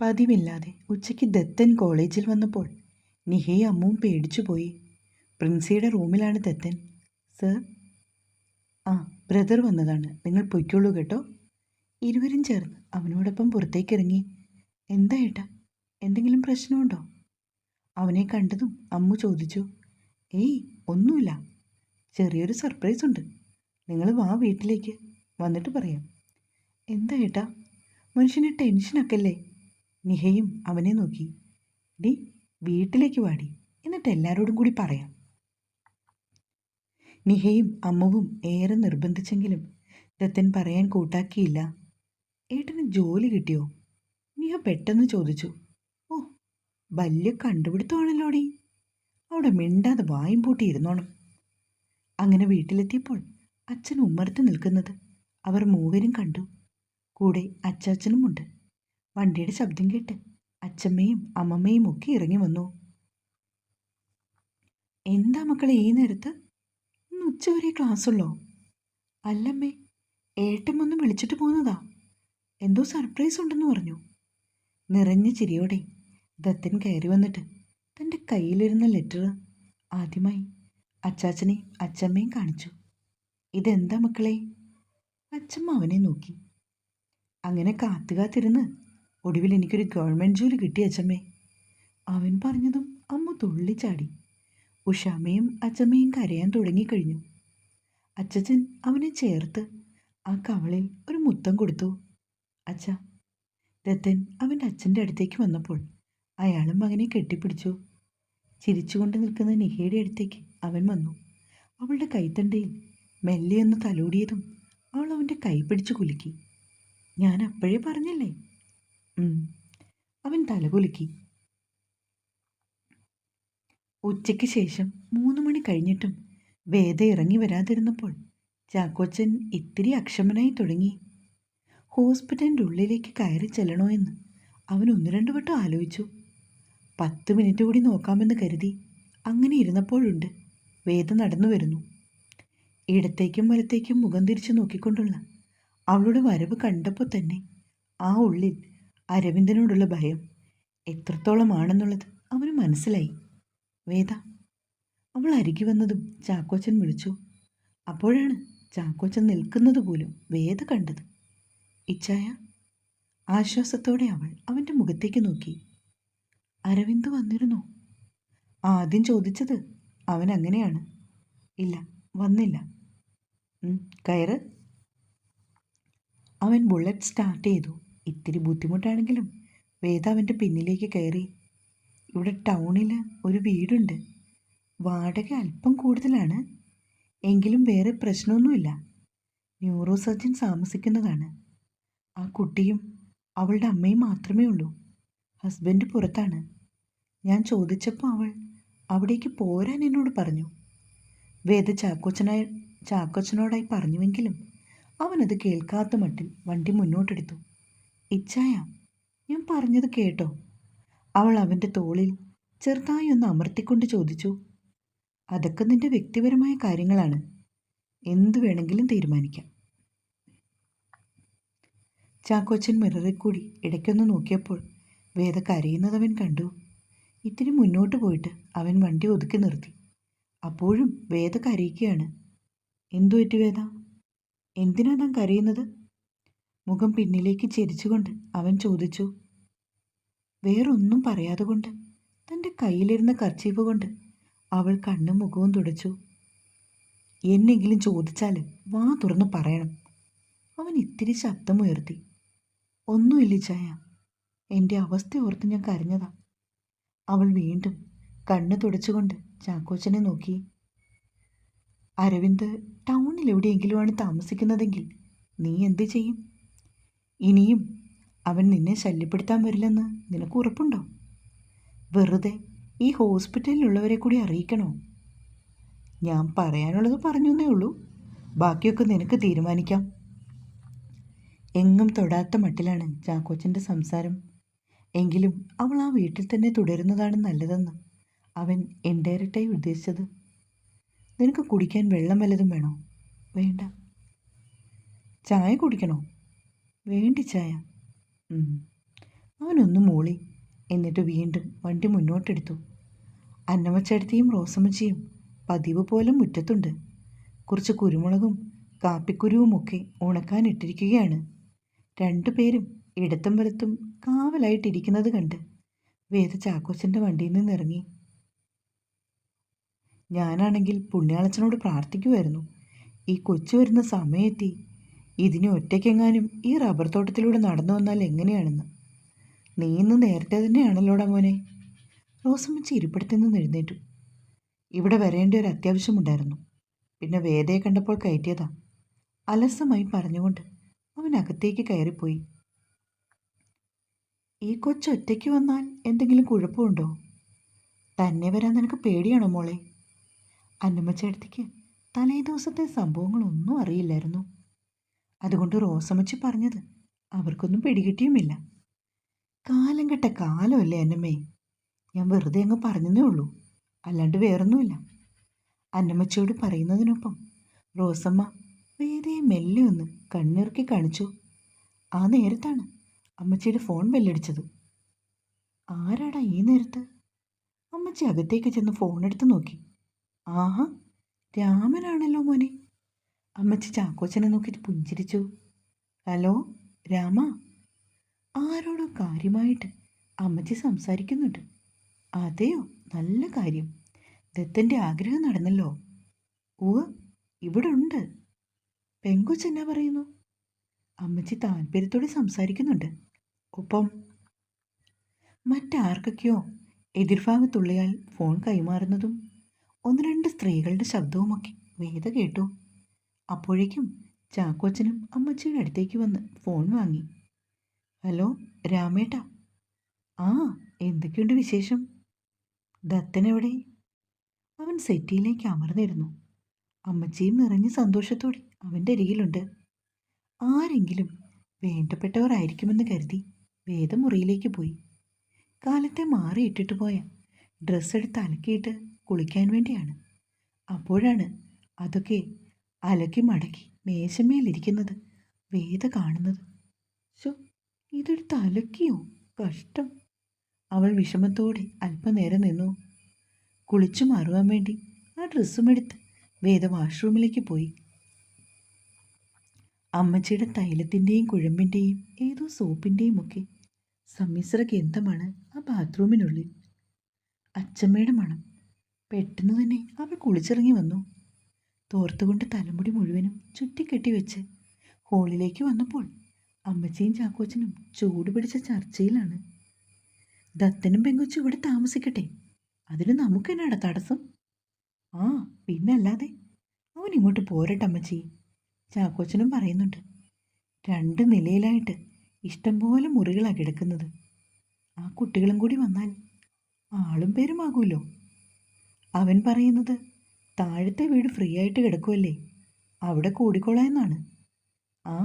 പതിവില്ലാതെ ഉച്ചയ്ക്ക് ദത്തൻ കോളേജിൽ വന്നപ്പോൾ നിഹയും അമ്മുവും പേടിച്ചുപോയി പ്രിൻസിയുടെ റൂമിലാണ് ദത്തൻ. സർ ആ ബ്രദർ വന്നതാണ്. നിങ്ങൾ പൊയ്ക്കോളൂ കേട്ടോ. ഇരുവരും ചേർന്ന് അവനോടൊപ്പം പുറത്തേക്കിറങ്ങി. എന്താ ഏട്ടാ എന്തെങ്കിലും പ്രശ്നമുണ്ടോ? അവനെ കണ്ടതും അമ്മു ചോദിച്ചു. ഏയ് ഒന്നുമില്ല. ചെറിയൊരു സർപ്രൈസ് ഉണ്ട്. നിങ്ങൾ വാ വീട്ടിലേക്ക്. വന്നിട്ട് പറയാം. എന്താ ഏട്ടാ മനുഷ്യന് ടെൻഷനൊക്കെ അല്ലേ? നിഹയും അവനെ നോക്കി. ഡി വീട്ടിലേക്ക് വാടി. എന്നിട്ട് എല്ലാവരോടും കൂടി പറയാം. നിഹയും അമ്മവും ഏറെ നിർബന്ധിച്ചെങ്കിലും ദത്തൻ പറയാൻ കൂട്ടാക്കിയില്ല. ഏട്ടന് ജോലി കിട്ടിയോ? നിഹ പെട്ടെന്ന് ചോദിച്ചു. ഓ വലിയ കണ്ടുപിടുത്തമാണല്ലോടി അവിടെ മിണ്ടാതെ വായും പൂട്ടി ഇരുന്നോണം അങ്ങനെ വീട്ടിലെത്തിയപ്പോൾ അച്ഛൻ ഉമ്മർത്ത് നിൽക്കുന്നത് അവർ മൂവരും കണ്ടു. കൂടെ അച്ചാച്ചനുമുണ്ട്. വണ്ടിയുടെ ശബ്ദം കേട്ട് അച്ഛമ്മയും അമ്മമ്മയും ഒക്കെ ഇറങ്ങി വന്നു. എന്താ മക്കളെ ഈ നേരത്ത്? ഇന്ന് ഉച്ചവരെ ക്ലാസ്സുള്ളോ അല്ലമ്മേ ഏട്ടൻ ഒന്ന് വിളിച്ചിട്ട് പോന്നതാ. എന്തോ സർപ്രൈസ് ഉണ്ടെന്ന് പറഞ്ഞു. നിറഞ്ഞ ചിരിയോടെ ദത്തൻ കയറി വന്നിട്ട് തന്റെ കയ്യിലിരുന്ന ലെറ്റർ ആദ്യമായി അച്ചാച്ചനെയും അച്ചമ്മയും കാണിച്ചു. ഇതെന്താ മക്കളെ? അച്ചമ്മ അവനെ നോക്കി. അങ്ങനെ കാത്തു കാത്തിരുന്ന് ഒടുവിൽ എനിക്കൊരു ഗവൺമെന്റ് ജോലി കിട്ടി അച്ചമ്മേ. അവൻ പറഞ്ഞതും അമ്മ തുള്ളിച്ചാടി ഉഷാമ്മയും അച്ചമ്മയും കരയാൻ തുടങ്ങിക്കഴിഞ്ഞു. അച്ചച്ചൻ അവനെ ചേർത്ത് ആ കവളിൽ ഒരു മുത്തം കൊടുത്തു. അച്ഛ. ദത്തൻ അവന്റെ അച്ഛന്റെ അടുത്തേക്ക് വന്നപ്പോൾ അയാളും മകനെ കെട്ടിപ്പിടിച്ചു. ചിരിച്ചുകൊണ്ട് നിൽക്കുന്ന നിഹയുടെ അടുത്തേക്ക് അവൻ വന്നു. അവളുടെ കൈത്തണ്ടയിൽ മെല്ലെയൊന്ന് തലോടിയതും അവൾ അവന്റെ കൈ പിടിച്ചു കുലുക്കി. ഞാൻ അപ്പോഴേ പറഞ്ഞില്ലേ. അവൻ തലകുലുക്കി ഉച്ചയ്ക്ക് ശേഷം മൂന്ന് മണി കഴിഞ്ഞിട്ടും വേദ ഇറങ്ങി വരാതിരുന്നപ്പോൾ ചാക്കോച്ചൻ ഇത്തിരി അക്ഷമനായി തുടങ്ങി. ഹോസ്പിറ്റലിന്റെ ഉള്ളിലേക്ക് കയറി ചെല്ലണോ എന്ന് അവൻ ഒന്ന് രണ്ട് വട്ടം ആലോചിച്ചു. പത്ത് മിനിറ്റ് കൂടി നോക്കാമെന്ന് കരുതി അങ്ങനെ ഇരുന്നപ്പോഴുണ്ട് വേദ നടന്നു വരുന്നു. ഇടത്തേക്കും വലത്തേക്കും മുഖം തിരിച്ചു നോക്കിക്കൊണ്ടുള്ള അവളുടെ വരവ് കണ്ടപ്പോൾ തന്നെ ആ ഉള്ളിൽ അരവിന്ദനോടുള്ള ഭയം എത്രത്തോളമാണെന്നുള്ളത് അവന് മനസ്സിലായി. വേദ അവൾ അരികി വന്നതും ചാക്കോച്ചൻ വിളിച്ചു. അപ്പോഴാണ് ചാക്കോച്ചൻ നിൽക്കുന്നത് പോലും വേദ കണ്ടത്. ഇച്ഛായ ആശ്വാസത്തോടെ അവൾ അവന്റെ മുഖത്തേക്ക് നോക്കി. അരവിന്ദ് വന്നിരുന്നോ? ആദ്യം ചോദിച്ചത് അവൻ അങ്ങനെയാണ്. ഇല്ല വന്നില്ല. കയറ്. അവൻ ബുള്ളറ്റ് സ്റ്റാർട്ട് ചെയ്തു. ഇത്തിരി ബുദ്ധിമുട്ടാണെങ്കിലും വേദ അവന്റെ പിന്നിലേക്ക് കയറി. ഇവിടെ ടൗണിൽ ഒരു വീടുണ്ട്. വാടക അല്പം കൂടുതലാണ്. എങ്കിലും വേറെ പ്രശ്നമൊന്നുമില്ല. ന്യൂറോ സർജൻ താമസിക്കുന്നതാണ്. ആ കുട്ടിയും അവളുടെ അമ്മയും മാത്രമേ ഉള്ളൂ. ഹസ്ബൻഡ് പുറത്താണ്. ഞാൻ ചോദിച്ചപ്പോൾ അവൾ അവിടേക്ക് പോരാൻ എന്നോട് പറഞ്ഞു. വേദ ചാക്കോച്ചനായി ചാക്കോച്ചനോടായി പറഞ്ഞുവെങ്കിലും അവനത് കേൾക്കാത്ത മട്ടിൽ വണ്ടി മുന്നോട്ടെടുത്തു. ഇച്ഛായ ഞാൻ പറഞ്ഞത് കേട്ടോ. അവൾ അവന്റെ തോളിൽ ചെറുതായി ഒന്ന് അമർത്തിക്കൊണ്ട് ചോദിച്ചു അതൊക്കെ നിന്റെ വ്യക്തിപരമായ കാര്യങ്ങളാണ്. എന്തു വേണമെങ്കിലും തീരുമാനിക്കാം. ചാക്കോച്ചൻ മിററിൽ കൂടി ഇടയ്ക്കൊന്ന് നോക്കിയപ്പോൾ വേദ കരയുന്നത് അവൻ കണ്ടു. ഇത്തിരി മുന്നോട്ട് പോയിട്ട് അവൻ വണ്ടി ഒതുക്കി നിർത്തി. അപ്പോഴും വേദ കരയിക്കുകയാണ് എന്തു പറ്റി വേദ? എന്തിനാ താൻ കരയുന്നത്? മുഖം പിന്നിലേക്ക് ചെരിച്ചുകൊണ്ട് അവൻ ചോദിച്ചു വേറൊന്നും പറയാതെ കൊണ്ട് തന്റെ കയ്യിലിരുന്ന കർച്ചീവ് കൊണ്ട് അവൾ കണ്ണും മുഖവും തുടച്ചു. എന്നെങ്കിലും ചോദിച്ചാൽ വാ തുറന്ന് പറയണം. അവൻ ഇത്തിരി ശബ്ദമുയർത്തി ഒന്നുമില്ല ചായ. എന്റെ അവസ്ഥ ഓർത്ത് ഞാൻ കരഞ്ഞതാ. അവൾ വീണ്ടും കണ്ണ് തുടച്ചുകൊണ്ട് ചാക്കോച്ചനെ നോക്കി അരവിന്ദ് ടൗണിൽ എവിടെയെങ്കിലുമാണ് താമസിക്കുന്നതെങ്കിൽ നീ എന്ത് ചെയ്യും? ഇനിയും അവൻ നിന്നെ ശല്യപ്പെടുത്താൻ വരില്ലെന്ന് നിനക്ക് ഉറപ്പുണ്ടോ? വെറുതെ ഈ ഹോസ്പിറ്റലിലുള്ളവരെ കൂടി അറിയിക്കണോ? ഞാൻ പറയാനുള്ളത് പറഞ്ഞു എന്നേ ഉള്ളൂ. ബാക്കിയൊക്കെ നിനക്ക് തീരുമാനിക്കാം. എങ്ങും തൊടാത്ത മട്ടിലാണ് ചാക്കോച്ചന്റെ സംസാരം. എങ്കിലും അവൾ ആ വീട്ടിൽ തന്നെ തുടരുന്നതാണ് നല്ലതെന്ന് അവൻ ഇൻഡയറക്റ്റായി ഉദ്ദേശിച്ചത്. നിനക്ക് കുടിക്കാൻ വെള്ളം വല്ലതും വേണോ? വേണ്ട. ചായ കുടിക്കണോ? വേണ്ടി ചായ. അവനൊന്ന് മൂളി. എന്നിട്ട് വീണ്ടും വണ്ടി മുന്നോട്ടെടുത്തു. അന്നമ്മച്ചേട്ടത്തിയും റോസമ്മച്ചിയും പതിവ് പോലെ മുറ്റത്തുണ്ട്. കുറച്ച് കുരുമുളകും കാപ്പിക്കുരുവുമൊക്കെ ഉണക്കാനിട്ടിരിക്കുകയാണ് രണ്ടുപേരും ഇടത്തും വലത്തും കാവലായിട്ടിരിക്കുന്നത് കണ്ട് വേദ ചാക്കോച്ചന്റെ വണ്ടിയിൽ നിന്ന് ഇറങ്ങി. ഞാനാണെങ്കിൽ പുണ്യാളച്ചനോട് പ്രാർത്ഥിക്കുമായിരുന്നു ഈ കൊച്ചു വരുന്ന സമയത്തി ഇതിനെ ഒറ്റയ്ക്കെങ്ങാനും ഈ റബ്ബർ തോട്ടത്തിലൂടെ നടന്നു വന്നാൽ എങ്ങനെയാണെന്ന്? നീ ഇന്ന് നേരത്തെ തന്നെയാണല്ലോടാ മോനെ. റോസമ്മ ഇരിപ്പിടത്തിൽ നിന്ന് എഴുന്നേറ്റു. ഇവിടെ വരേണ്ട ഒരു അത്യാവശ്യമുണ്ടായിരുന്നു പിന്നെ വേദയെ കണ്ടപ്പോൾ കയറ്റിയതാ. അലസമായി പറഞ്ഞുകൊണ്ട് അവൻ അകത്തേക്ക് കയറിപ്പോയി. ഈ കൊച്ചൊറ്റയ്ക്ക് വന്നാൽ എന്തെങ്കിലും കുഴപ്പമുണ്ടോ? തന്നെ വരാൻ നിനക്ക് പേടിയാണോ മോളെ? അന്നമ്മച്ചേടത്തേക്ക് തലേ ദിവസത്തെ സംഭവങ്ങളൊന്നും അറിയില്ലായിരുന്നു. അതുകൊണ്ട് റോസമ്മച്ചി പറഞ്ഞത് അവർക്കൊന്നും പിടികിട്ടിയുമില്ല. കാലം കെട്ട കാലമല്ലേ അന്നമ്മേ. ഞാൻ വെറുതെ അങ്ങ് പറഞ്ഞതേ ഉള്ളൂ. അല്ലാണ്ട് വേറൊന്നുമില്ല. അന്നമ്മച്ചിയോട് പറയുന്നതിനൊപ്പം റോസമ്മ വേറെ മെല്ലെ ഒന്ന് കണ്ണിറുക്കി കാണിച്ചു. ആ നേരത്താണ് അമ്മച്ചിയുടെ ഫോൺ ബെല്ലടിച്ചത്. ആരാടാ ഈ നേരത്ത്? അമ്മച്ചി അകത്തേക്ക് ചെന്ന് ഫോൺ എടുത്ത് നോക്കി. ആഹാ രാമനാണല്ലോ മോനെ. അമ്മച്ചി ചാക്കോച്ചനെ നോക്കിയിട്ട് പുഞ്ചിരിച്ചു. ഹലോ രാമ? ആരോടോ കാര്യമായിട്ട് അമ്മച്ചി സംസാരിക്കുന്നുണ്ട്. അതെയോ? നല്ല കാര്യം. ദത്തന്റെ ആഗ്രഹം നടന്നല്ലോ. ഓ ഇവിടെ ഉണ്ട് പെങ്കൊച്ചെന്നാ പറയുന്നു? അമ്മച്ചി താല്പര്യത്തോടെ സംസാരിക്കുന്നുണ്ട്. ഒപ്പം. മറ്റാർക്കൊക്കെയോ എതിർഭാഗത്തുള്ളയാൾ ഫോൺ കൈമാറുന്നതും ഒന്ന് രണ്ട് സ്ത്രീകളുടെ ശബ്ദവുമൊക്കെ വേദ കേട്ടു. അപ്പോഴേക്കും ചാക്കോച്ചനും അമ്മച്ചിയുടെ അടുത്തേക്ക് വന്ന് ഫോൺ വാങ്ങി. ഹലോ രാമേട്ട. ആ എന്തൊക്കെയുണ്ട് വിശേഷം? ദത്തൻ എവിടെ? അവൻ സെറ്റിയിലേക്ക് അമർന്നിരുന്നു. അമ്മച്ചിയും നിറഞ്ഞ സന്തോഷത്തോടെ അവന്റെ അരികിലുണ്ട്. ആരെങ്കിലും വേണ്ടപ്പെട്ടവരായിരിക്കുമെന്ന് കരുതി വേദമുറിയിലേക്ക് പോയി. കാലത്തെ മാറി ഇട്ടിട്ട് പോയ ഡ്രസ്സെടുത്ത് അലക്കിയിട്ട് കുളിക്കാൻ വേണ്ടിയാണ്. അപ്പോഴാണ് അതൊക്കെ അലക്കി മടക്കി മേശമേലിരിക്കുന്നത് വേദ കാണുന്നത്. ശോ ഇതെടുത്ത് അലക്കിയോ? കഷ്ടം. അവൾ വിഷമത്തോടെ അല്പനേരം നിന്നു. കുളിച്ചു മാറുവാൻ വേണ്ടി ആ ഡ്രസ്സും എടുത്ത് വേദ വാഷ്റൂമിലേക്ക് പോയി. അമ്മച്ചിയുടെ തൈലത്തിന്റെയും കുഴമ്പിന്റെയും ഏതോ സോപ്പിന്റെയും ഒക്കെ സമ്മിശ്ര ഗന്ധമാണ് ആ ബാത്റൂമിനുള്ളിൽ. അച്ചമ്മയുടെ മണം പെട്ടെന്ന് തന്നെ അവൾ കുളിച്ചിറങ്ങി വന്നു. തോർത്തുകൊണ്ട് തലമുടി മുഴുവനും ചുറ്റിക്കെട്ടി വെച്ച് ഹോളിലേക്ക് വന്നപ്പോൾ അമ്മച്ചിയും ചാക്കോച്ചനും ചൂട് പിടിച്ച ചർച്ചയിലാണ്. ദത്തനും പെങ്കൊച്ചും ഇവിടെ താമസിക്കട്ടെ. അതിന് നമുക്ക് എന്നാടാ തടസ്സം? ആ പിന്നല്ലാതെ അവൻ ഇങ്ങോട്ട് പോരട്ടെ അമ്മച്ചി. ചാക്കോച്ചനും പറയുന്നുണ്ട് രണ്ട് നിലയിലായിട്ട് ഇഷ്ടംപോലെ മുറികളാണ് കിടക്കുന്നത്. ആ കുട്ടികളും കൂടി വന്നാൽ ആളും പേരുമാകുമല്ലോ. അവൻ പറയുന്നത് താഴത്തെ വീട് ഫ്രീ ആയിട്ട് കിടക്കുമല്ലേ അവിടെ കൂടിക്കോളാമെന്നാണ് ആ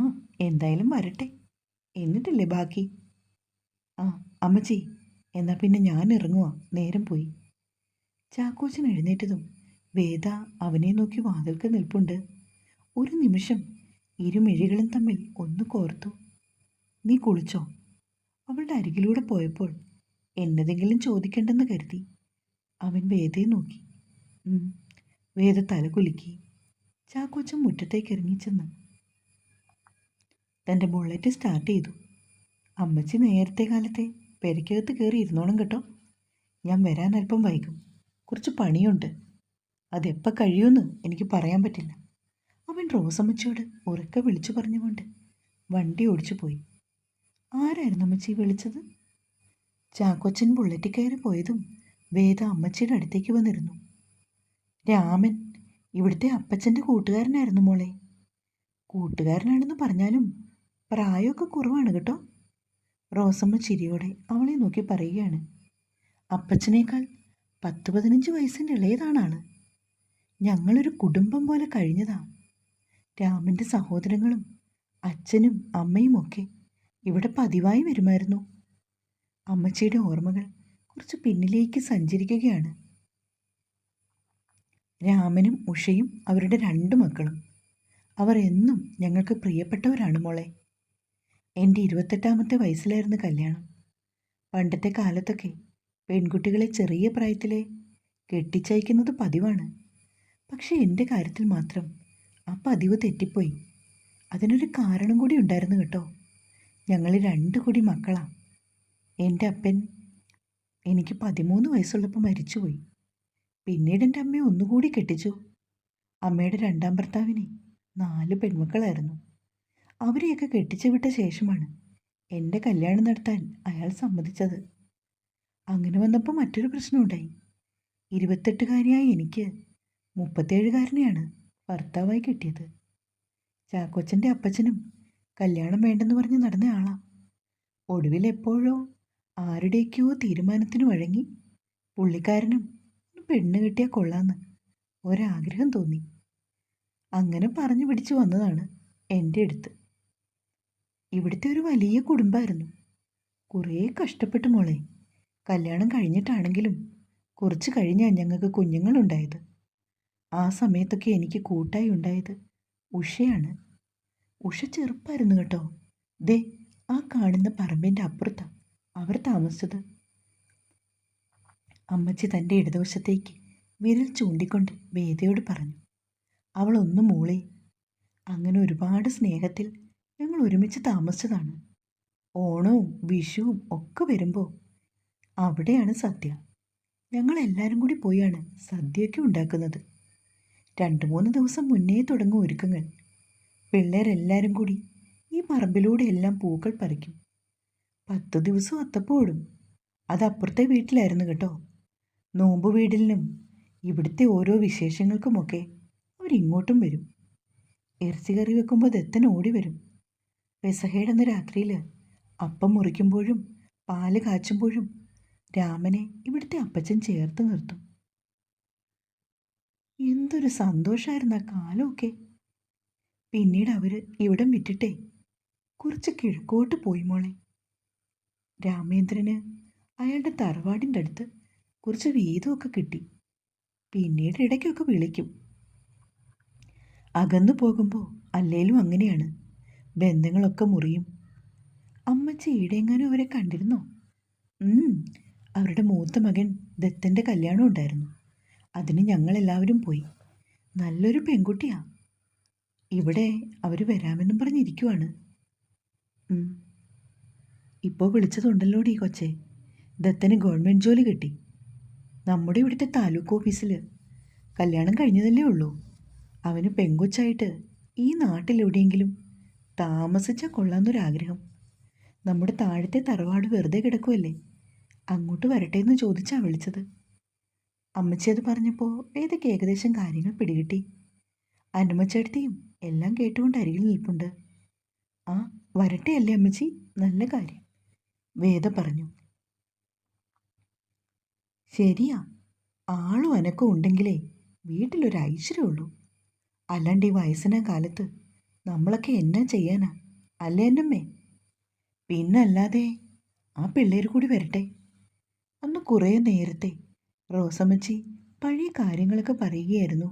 എന്തായാലും വരട്ടെ. എന്നിട്ടല്ലേ ബാക്കി? ആ അമ്മച്ചി എന്നാൽ പിന്നെ ഞാൻ ഇറങ്ങുക നേരം പോയി. ചാക്കോച്ചൻ എഴുന്നേറ്റതും വേദ അവനെ നോക്കി വാതിൽക്ക് നിൽപ്പുണ്ട്. ഒരു നിമിഷം ഇരുമിഴികളും തമ്മിൽ ഒന്ന് കോർത്തു. നീ കുളിച്ചോ? അവളുടെ അരികിലൂടെ പോയപ്പോൾ എന്നതെങ്കിലും ചോദിക്കണ്ടെന്ന് കരുതി. അവൻ വേദയെ നോക്കി. വേദ തല കുലുക്കി. ചാക്കോച്ചൻ മുറ്റത്തേക്ക് ഇറങ്ങിച്ചെന്ന് തന്റെ ബുള്ളറ്റ് സ്റ്റാർട്ട് ചെയ്തു. അമ്മച്ചി നേരത്തെ കാലത്തെ പെരയ്ക്കകത്ത് കയറി ഇരുന്നോണം കേട്ടോ. ഞാൻ വരാൻ അല്പം വൈകും. കുറച്ച് പണിയുണ്ട്. അതെപ്പോൾ കഴിയുമെന്ന് എനിക്ക് പറയാൻ പറ്റില്ല. അവൻ റോസമ്മച്ചിയോട് ഉറക്കെ വിളിച്ചു പറഞ്ഞുകൊണ്ട് വണ്ടി ഓടിച്ചു പോയി ആരായിരുന്നു അമ്മച്ചി വിളിച്ചത്? ചാക്കോച്ചൻ ബുള്ളറ്റിൽ കയറി പോയതും വേദ അമ്മച്ചിയുടെ അടുത്തേക്ക് വന്നിരുന്നു. രാമൻ ഇവിടുത്തെ അപ്പച്ചന്റെ കൂട്ടുകാരനായിരുന്നു മോളെ. കൂട്ടുകാരനാണെന്ന് പറഞ്ഞാലും പ്രായമൊക്കെ കുറവാണ് കേട്ടോ. റോസമ്മ ചിരിയോടെ അവളെ നോക്കി പറയുകയാണ്. അപ്പച്ചനേക്കാൾ പത്ത് പതിനഞ്ച് വയസ്സിന്റെ ഇളയതാണാണ് ഞങ്ങളൊരു കുടുംബം പോലെ കഴിഞ്ഞതാ. രാമന്റെ സഹോദരങ്ങളും അച്ഛനും അമ്മയും ഒക്കെ ഇവിടെ പതിവായി വരുമായിരുന്നു. അമ്മച്ചിയുടെ ഓർമ്മകൾ കുറച്ച് പിന്നിലേക്ക് സഞ്ചരിക്കുകയാണ്. രാമനും ഉഷയും അവരുടെ രണ്ടു മക്കളും. അവർ എന്നും ഞങ്ങൾക്ക് പ്രിയപ്പെട്ടവരാണ് മോളെ. എന്റെ ഇരുപത്തെട്ടാമത്തെ വയസ്സിലായിരുന്നു കല്യാണം. പണ്ടത്തെ കാലത്തൊക്കെ പെൺകുട്ടികളെ ചെറിയ പ്രായത്തിലെ കെട്ടിച്ചയക്കുന്നത് പതിവാണ്. പക്ഷേ എന്റെ കാര്യത്തിൽ മാത്രം ആ പതിവ് തെറ്റിപ്പോയി. അതിനൊരു കാരണം കൂടി ഉണ്ടായിരുന്നു കേട്ടോ. ഞങ്ങൾ രണ്ട് കൂടി മക്കളാണ് എന്റെ അപ്പൻ എനിക്ക് പതിമൂന്ന് വയസ്സുള്ളപ്പോൾ മരിച്ചുപോയി. പിന്നീട് എന്റെ അമ്മയെ ഒന്നുകൂടി കെട്ടിച്ചു. അമ്മയുടെ രണ്ടാം ഭർത്താവിനെ നാല് പെൺമക്കളായിരുന്നു. അവരെയൊക്കെ കെട്ടിച്ചു വിട്ട ശേഷമാണ് എന്റെ കല്യാണം നടത്താൻ അയാൾ സമ്മതിച്ചത്. അങ്ങനെ വന്നപ്പോൾ മറ്റൊരു പ്രശ്നമുണ്ടായി. ഇരുപത്തെട്ടുകാരിയായ എനിക്ക് മുപ്പത്തേഴുകാരനെയാണ് ഭർത്താവായി കിട്ടിയത്. ചാക്കോച്ചന്റെ അപ്പച്ചനും കല്യാണം വേണ്ടെന്ന് പറഞ്ഞ് നടന്ന ആളാ. ഒടുവിൽ എപ്പോഴോ ആരുടെയൊക്കെയോ തീരുമാനത്തിന് വഴങ്ങി പുള്ളിക്കാരനും പെണ്ണ് കിട്ടിയാൽ കൊള്ളാന്ന്. ഒരാഗ്രഹം തോന്നി. അങ്ങനെ പറഞ്ഞു പിടിച്ചു വന്നതാണ് എന്റെ അടുത്ത്. ഇവിടുത്തെ ഒരു വലിയ കുടുംബമായിരുന്നു കുറേ കഷ്ടപ്പെട്ടു മോളെ. കല്യാണം കഴിഞ്ഞിട്ടാണെങ്കിലും കുറച്ച് കഴിഞ്ഞാണ് ഞങ്ങൾക്ക് കുഞ്ഞുങ്ങളുണ്ടായത്. ആ സമയത്തൊക്കെ എനിക്ക് കൂട്ടായി ഉണ്ടായത് ഉഷയാണ്. ഉഷ ചെറുപ്പായിരുന്നു കേട്ടോ. ദേ ആ കാണുന്ന പറമ്പിന്റെ അപ്പുറത്താണ് അവർ താമസിച്ചത്. അമ്മച്ചി തന്റെ ഇടതുവശത്തേക്ക് വിരൽ ചൂണ്ടിക്കൊണ്ട് വേദയോട് പറഞ്ഞു അവൾ ഒന്ന് മൂളി അങ്ങനെ ഒരുപാട് സ്നേഹത്തിൽ ഞങ്ങൾ ഒരുമിച്ച് താമസിച്ചതാണ്. ഓണവും വിഷുവും ഒക്കെ വരുമ്പോൾ അവിടെയാണ് സദ്യ. ഞങ്ങൾ എല്ലാവരും കൂടി പോയാണ് സദ്യയൊക്കെ ഉണ്ടാക്കുന്നത്. രണ്ട് മൂന്ന് ദിവസം മുന്നേ തുടങ്ങും ഒരുക്കങ്ങൾ. പിള്ളേരെല്ലാവരും കൂടി ഈ പറമ്പിലൂടെ എല്ലാം പൂക്കൾ പറിക്കും. പത്ത് ദിവസം അത്തപ്പോടും. അത് അപ്പുറത്തെ വീട്ടിലായിരുന്നു കേട്ടോ. നോമ്പ് വീടിലിനും ഇവിടുത്തെ ഓരോ വിശേഷങ്ങൾക്കുമൊക്കെ അവരിങ്ങോട്ടും വരും. ഇറച്ചി കറി വെക്കുമ്പോൾ ദത്തൻ ഓടി വരും. പെസഹയുടെ രാത്രിയിൽ അപ്പം മുറിക്കുമ്പോഴും പാൽ കാച്ചുമ്പോഴും രാമനെ ഇവിടുത്തെ അപ്പച്ചൻ ചേർത്ത് നിർത്തും. എന്തൊരു സന്തോഷമായിരുന്നു ആ കാലമൊക്കെ. പിന്നീട് അവർ ഇവിടം വിറ്റിട്ടെ കുറച്ച് കിഴക്കോട്ട് പോയി മോളെ. രാമേന്ദ്രന് അയാളുടെ തറവാടിന്റെ അടുത്ത് കുറച്ച് വീതമൊക്കെ കിട്ടി. പിന്നീട് ഇടയ്ക്കൊക്കെ വിളിക്കും. അകന്നു പോകുമ്പോൾ അല്ലേലും അങ്ങനെയാണ്. ബന്ധങ്ങളൊക്കെ മുറിയും. അമ്മച്ചി ഈടെങ്ങാനും അവരെ കണ്ടിരുന്നോ? അവരുടെ മൂത്ത മകൻ ദത്തന്റെ കല്യാണം ഉണ്ടായിരുന്നു. അതിന് ഞങ്ങളെല്ലാവരും പോയി. നല്ലൊരു പെൺകുട്ടിയാ. ഇവിടെ അവർ വരാമെന്നും പറഞ്ഞിരിക്കുവാണ്. ഇപ്പോൾ വിളിച്ചതുണ്ടല്ലോടി കൊച്ചേ. ദത്തന് ഗവൺമെന്റ് ജോലി കിട്ടി. നമ്മുടെ ഇവിടുത്തെ താലൂക്ക് ഓഫീസിൽ കല്യാണം കഴിഞ്ഞതല്ലേ ഉള്ളൂ. അവന് പെങ്കൊച്ചായിട്ട് ഈ നാട്ടിലെവിടെയെങ്കിലും താമസിച്ചാൽ കൊള്ളാമെന്നൊരാഗ്രഹം നമ്മുടെ താഴത്തെ തറവാട് വെറുതെ കിടക്കുമല്ലേ അങ്ങോട്ട് വരട്ടെ എന്ന് ചോദിച്ചാണ് വിളിച്ചത്. അമ്മച്ചി അത് പറഞ്ഞപ്പോൾ ഏതൊക്കെ ഏകദേശം കാര്യങ്ങൾ പിടികിട്ടി. അനുമച്ചേട്ടത്തിയും എല്ലാം കേട്ടുകൊണ്ട് അരികിൽ നിൽപ്പുണ്ട്. ആ വരട്ടെ അല്ലേ അമ്മച്ചി? നല്ല കാര്യം. വേദ പറഞ്ഞു. ശരിയാ. ആളും അനക്കം ഉണ്ടെങ്കിലേ വീട്ടിലൊരു ഐശ്വര്യമുള്ളൂ അല്ലാണ്ട് ഈ വയസ്സിന കാലത്ത് നമ്മളൊക്കെ എന്നാ ചെയ്യാനാ? അല്ലേ എന്നമ്മേ പിന്നല്ലാതെ ആ പിള്ളേർ കൂടി വരട്ടെ. അന്ന് കുറേ നേരത്തെ റോസമ്മച്ചി പഴയ കാര്യങ്ങളൊക്കെ പറയുകയായിരുന്നു.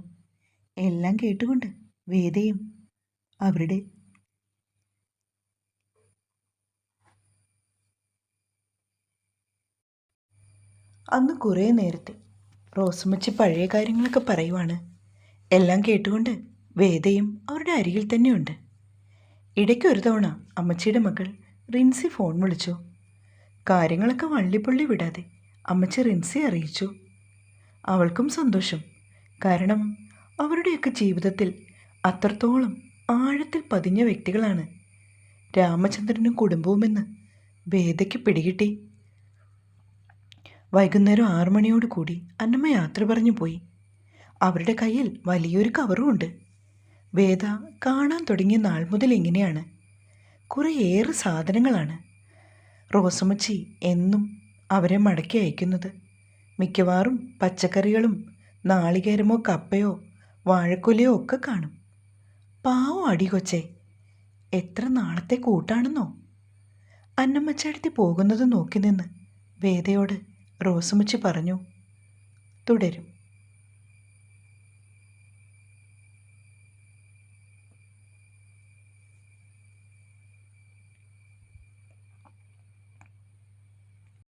എല്ലാം കേട്ടുകൊണ്ട് വേദയും അവരുടെ അന്ന് കുറേ നേരത്തെ റോസമ്മച്ചി പഴയ കാര്യങ്ങളൊക്കെ പറയുവാണ്. എല്ലാം കേട്ടുകൊണ്ട് വേദയും അവരുടെ അരികിൽ തന്നെയുണ്ട്. ഇടയ്ക്ക് ഒരു തവണ അമ്മച്ചിയുടെ മകൾ റിൻസി ഫോൺ വിളിച്ചു. കാര്യങ്ങളൊക്കെ വള്ളിപ്പള്ളി വിടാതെ അമ്മച്ചി റിൻസി അറിയിച്ചു. അവൾക്കും സന്തോഷം. കാരണം അവരുടെയൊക്കെ ജീവിതത്തിൽ അത്രത്തോളം ആഴത്തിൽ പതിഞ്ഞ വ്യക്തികളാണ് രാമചന്ദ്രനും കുടുംബവുമെന്ന് വേദയ്ക്ക് പിടികിട്ടി. വൈകുന്നേരം ആറു മണിയോട് കൂടി അന്നമ്മ യാത്ര പറഞ്ഞു പോയി. അവരുടെ കയ്യിൽ വലിയൊരു കവറും ഉണ്ട്. വേദ കാണാൻ തുടങ്ങിയ നാൾ മുതൽ ഇങ്ങനെയാണ്. കുറേയേറെ സാധനങ്ങളാണ്. റോസമ്മച്ചി എന്നും അവരെ മടക്കി അയക്കുന്നത്. മിക്കവാറും പച്ചക്കറികളും നാളികേരമോ കപ്പയോ വാഴക്കൊലയോ ഒക്കെ കാണും. പാവം അടി കൊച്ചേ എത്ര നാളത്തെ കൂട്ടാണെന്നോ? അന്നമ്മച്ചടുത്തി പോകുന്നത് നോക്കി നിന്ന് വേദയോട് റോസമ്മച്ചി പറഞ്ഞു. തുടരും.